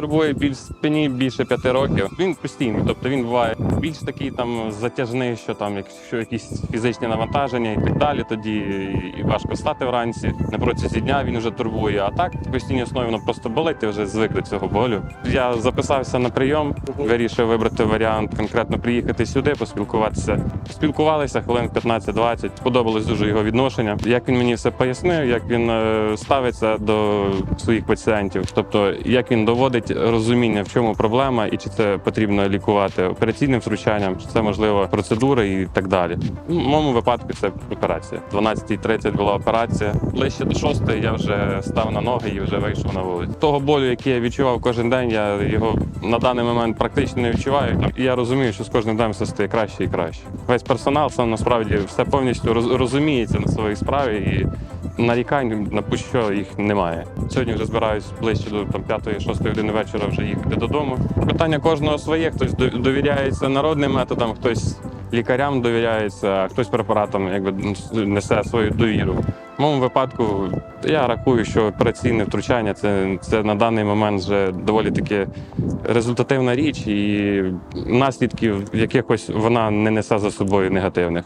турбує біль в спині більше п'яти років. Він постійний, тобто він буває більш такий там затяжний, що там, якщо якісь фізичні навантаження і так далі, тоді і важко стати вранці. На протязі дня він вже турбує. А так в постійній основі воно просто болить, ти вже звик до цього болю. Я записався на прийом, вирішив вибрати варіант конкретно приїхати сюди, поспілкуватися. Спілкувалися хвилин 15-20. Сподобалось дуже його відношення. Як він мені все пояснив, як він е, ставиться до своїх пацієнтів, тобто як він доводить розуміння, в чому проблема і чи це потрібно лікувати операційним втручанням, чи це можливо процедури і так далі. В моєму випадку це операція. 12.30 була операція. Ближче до 6 я вже став на ноги і вже вийшов на вулицю. Того болю, який я відчував кожен день, я його на даний момент практично не відчуваю. І я розумію, що з кожним днем все стає краще і краще. Весь персонал сам насправді все повністю роз- розуміється на своїй справі і нарікань на будь-що їх немає. Сьогодні вже збираюсь ближче до там 5-6 години вечора вже їхати додому. Питання кожного своє. Хтось довіряється народним методам, хтось лікарям довіряється, а хтось препаратам якби несе свою довіру. В моєму випадку я рахую, що операційне втручання це, це на даний момент вже доволі таки результативна річ, і наслідків якихось вона не несе за собою негативних.